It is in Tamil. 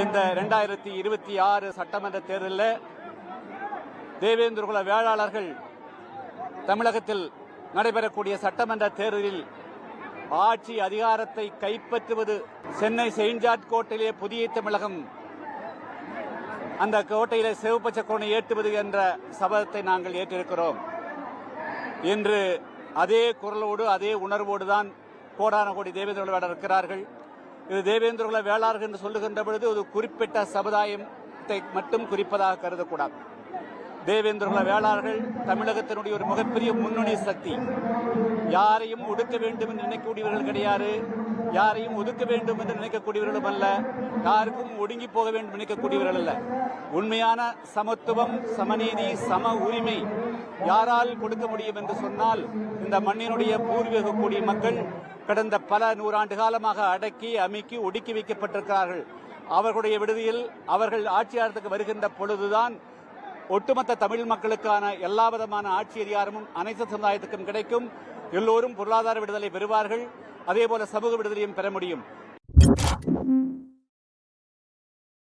இந்த ரெண்டாயிரத்தி இருபத்தி ஆறு சட்டமன்ற தேர்தலில் தேவேந்திரகுல வேளாளர்கள் தமிழகத்தில் நடைபெறக்கூடிய சட்டமன்ற தேர்தலில் ஆட்சி அதிகாரத்தை கைப்பற்றுவது சென்னை செயின்ட் ஜார்ஜ் கோட்டையிலே புதிய தமிழகம் அந்த கோட்டையிலே சிவப்பச்ச கோணை ஏற்றுவது என்ற சபதத்தை நாங்கள் ஏற்றிருக்கிறோம். இன்று அதே குரலோடு அதே உணர்வோடு தான் கோடான கோடி தேவேந்திர வேளாளர் இருக்கிறார்கள். இது தேவேந்திரகுல வேளாளர்கள் என்று சொல்லுகின்ற பொழுது ஒரு குறிப்பிட்ட சமுதாயத்தை மட்டும் குறிப்பதாக கருதக்கூடாது. தேவேந்திரகுல வேளாளர்கள் தமிழகத்தினுடைய ஒரு மிகப்பெரிய முன்னணி சக்தி. யாரையும் ஒடுக்க வேண்டும் என்று நினைக்கக்கூடியவர்கள் கிடையாது. யாரையும் ஒதுக்க வேண்டும் என்று நினைக்கக்கூடியவர்களும் அல்ல. யாருக்கும் ஒடுங்கி போக வேண்டும் நினைக்கக்கூடியவர்கள் அல்ல. உண்மையான சமத்துவம் சமநீதி சம உரிமை யாரால் கொடுக்க முடியும் என்று சொன்னால் இந்த மண்ணினுடைய பூர்வீக மக்கள் கடந்த பல நூறாண்டு காலமாக அடக்கி அமுக்கி ஒடுக்கி வைக்கப்பட்டிருக்கிறார்கள். அவர்களுடைய விடுதியில் அவர்கள் ஆட்சியாளத்துக்கு வருகின்ற பொழுதுதான் ஒட்டுமொத்த தமிழ் மக்களுக்கான எல்லா விதமான ஆட்சி அதிகாரமும் அனைத்து சமுதாயத்துக்கும் கிடைக்கும். எல்லோரும் பொருளாதார விடுதலை பெறுவார்கள். அதேபோல சமூக விடுதலையும் பெற முடியும்.